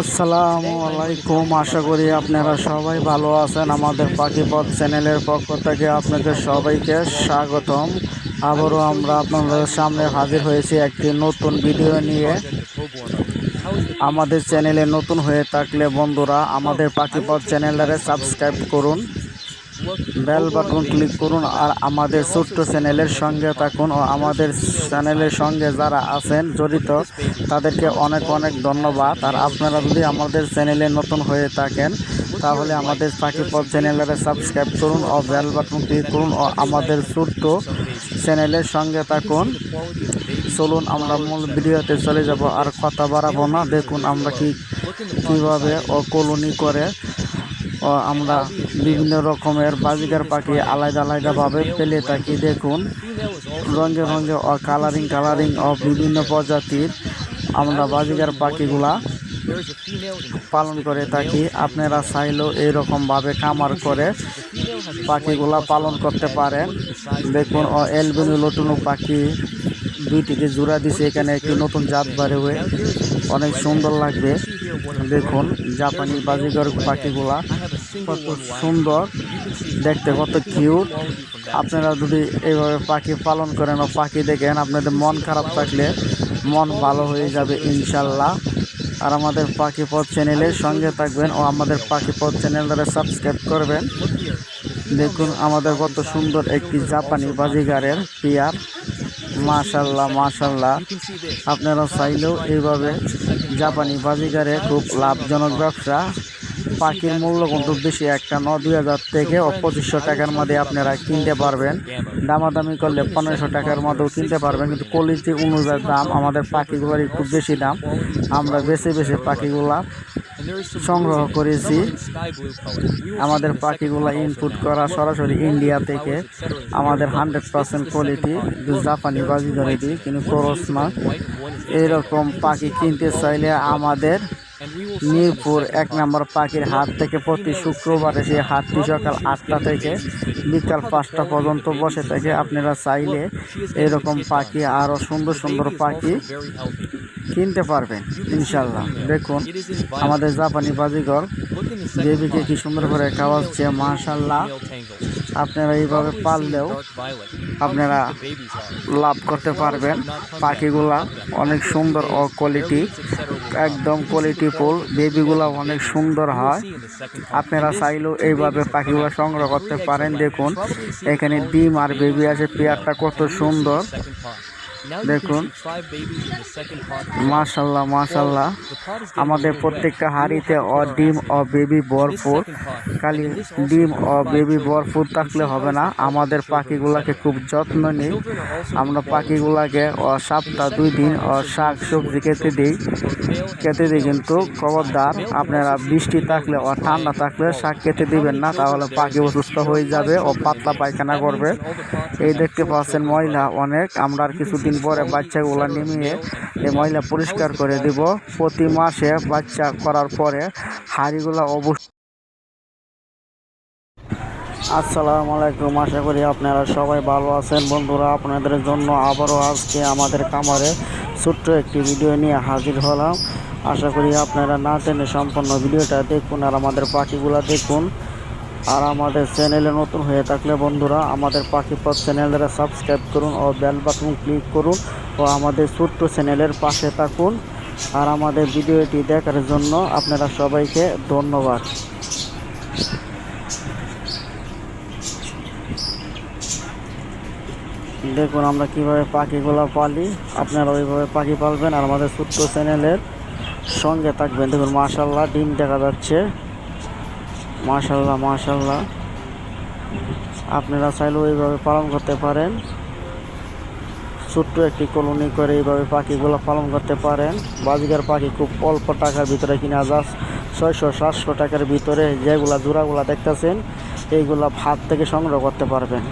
আসসালামু আলাইকুম আশা করি আপনারা সবাই ভালো আছেন। আমাদের পাখিপথ চ্যানেলের পক্ষ থেকে আপনাদের সবাইকে স্বাগতম। আবারও আমরা আপনাদের সামনে হাজির হয়েছি একটি নতুন ভিডিও নিয়ে। আমাদের চ্যানেলে নতুন হয়ে থাকলে বন্ধুরা আমাদের পাখিপথ চ্যানেলটারে সাবস্ক্রাইব করুন। বেল বাটন ক্লিক করুন আর আমাদের ছোট্ট চ্যানেলের সঙ্গে থাকুন ও আমাদের চ্যানেলের সঙ্গে যারা আছেন জড়িত, তাদেরকে অনেক অনেক ধন্যবাদ। আর আপনারা যদি আমাদের চ্যানেলে নতুন হয়ে থাকেন, তাহলে আমাদের পাখিপথ চ্যানেলটারে সাবস্ক্রাইব করুন ও বেল বাটন ক্লিক করুন ও আমাদের ছোট্ট চ্যানেলের সঙ্গে থাকুন। চলুন, আমরা মূল ভিডিওতে চলে যাব আর কথা বাড়াবো না। দেখুন, আমরা কি কীভাবে ও কলোনি করে আমরা বিভিন্ন রকমের বাজিকার পাখি আলাদা আলাদাভাবে পেলে থাকি। দেখুন, রঙে রঙে ও কালারিং কালারিং ও বিভিন্ন প্রজাতির আমরা বাজিকার পাখিগুলা পালন করে থাকি। আপনারা চাইলেও এইরকমভাবে কামার করে পাখিগুলা পালন করতে পারেন। দেখুন, ও এলবিনো লটুনু পাখি দুইটিকে জোড়া দিছে। এখানে একটি নতুন জাত বাড়ে হয়ে অনেক সুন্দর লাগবে। দেখুন, জাপানি বাজিগর পাখিগুলা কত সুন্দর, দেখতে কত কিউট আপনারা যদি এইভাবে পাখি পালন করেন ও পাখি দেখেন, আপনাদের মন খারাপ থাকলে মন ভালো হয়ে যাবে, ইনশাল্লাহ। আর আমাদের পাখি পথ চ্যানেলের সঙ্গে থাকবেন ও আমাদের পাখি পথ চ্যানেলটারে সাবস্ক্রাইব করবেন। দেখুন, আমাদের কত সুন্দর একটি জাপানি বাজিগারের পিয়ার। মাশাল্লাহ মাশাল্লাহ. আপনারা চাইলেও এইভাবে জাপানি বাজিগারে খুব লাভজনক ব্যবসা। পাখির মূল্য কিন্তু বেশি একটা ন, দুই হাজার থেকে পঁচিশশো টাকার মধ্যে আপনারা কিনতে পারবেন। দামাদামি করলে পনেরোশো টাকার মধ্যেও কিনতে পারবেন। কিন্তু কোয়ালিটি অনুযায়ী দাম, আমাদের পাখিগুলোর একটু বেশি দাম। আমরা বেশি বেশি পাখিগুলা সংগ্রহ করেছি। আমাদের পাখিগুলো ইনপুট করা সরাসরি ইন্ডিয়া থেকে। আমাদের হান্ড্রেড পার্সেন্ট কোয়ালিটি জাপানি বাজি ধরে দিই, কিন্তু খরচ না এইরকম পাখি কিনতে চাইলে আমাদের মিরপুর এক নম্বর পাখির হাট থেকে প্রতি শুক্রবারে সেই হাটটি সকাল আটটা থেকে বিকাল পাঁচটা পর্যন্ত বসে থাকে আপনারা চাইলে এরকম পাখি আরও সুন্দর সুন্দর পাখি কিনতে পারবেন ইনশাল্লাহ দেখুন. আমাদের জাপানি বাজিঘর pot. কি সুন্দর করে খাওয়াচ্ছে মাশাল্লাহ আপনারা এইভাবে পারলেও আপনারা. লাভ করতে পারবেন পাখিগুলা অনেক সুন্দর ও কোয়ালিটি একদম কোয়ালিটি ফুল। বেবিগুলা অনেক সুন্দর হয়. আপনারা চাইলেও এইভাবে পাখিগুলো সংগ্রহ করতে পারেন। দেখুন, এখানে ডিম আর বেবি আছে। পেয়ারটা কত সুন্দর। দেখুন। মাশাল্লাহ মাশাল্লাহ। আমাদের প্রত্যেকটা হাঁড়িতে অ ডিম অ বেবি বরফুর খালি ডিম অ বেবি বরফুর থাকলে হবে না। আমাদের পাখিগুলাকে খুব যত্ন নিই। আমরা পাখিগুলাকে অ সপ্তাহ দুই দিন অ শাক সবজি খেতে দিই। খেতে দিই কিন্তু খবরদার আপনারা বৃষ্টি থাকলে অ ঠান্ডা থাকলে শাক খেতে দেবেন না তাহলে পাখি অসুস্থ হয়ে যাবে ও পাতলা পায়খানা করবে। এই দেখতে পাচ্ছেন ময়লা অনেক। আমরা আর কিছু কিছুদিন পরে বাচ্চাগুলো নিমিয়ে এই ময়লা পরিষ্কার করে দিব। প্রতি মাসে বাচ্চা করার পরে হাঁড়িগুলো অবশ্যই আসসালামু আলাইকুম, আশা করি আপনারা সবাই ভালো আছেন। বন্ধুরা, আপনাদের জন্য আবারও আজকে আমাদের কামারে ছোট্ট একটি ভিডিও নিয়ে হাজির হলাম। আশা করি আপনারা না টেনে সম্পূর্ণ ভিডিওটা দেখুন আর আমাদের পাখিগুলো দেখুন। আর আমাদের চ্যানেলে নতুন হয়ে থাকলে বন্ধুরা, আমাদের পাখি পথ চ্যানেলটা সাবস্ক্রাইব করুন ও বেল বাটন ক্লিক করুন ও আমাদের ছোট্ট চ্যানেলের পাশে থাকুন। আর আমাদের ভিডিওটি দেখার জন্য আপনারা সবাইকে ধন্যবাদ। দেখুন আমরা কীভাবে পাখিগুলো পালি, আপনারা ওইভাবে পাখি পালবেন আর আমাদের ছোট্ট চ্যানেলের সঙ্গে থাকবেন। দেখুন মাশাল্লাহ ডিম দেখা যাচ্ছে। মাশাল্লাহ মাশাল্লাহ আপনারা চাইলেও এইভাবে পালন করতে পারেন। ছোট্ট একটি কলোনি করে এইভাবে পাখিগুলো পালন করতে পারেন। বাজিকার পাখি খুব অল্প টাকার ভিতরে কিনা যাস ছয়শো, সাতশো টাকার ভিতরে যেগুলা জোড়াগুলা দেখতেছেন, এইগুলা ভাত থেকে সংগ্রহ করতে পারবেন।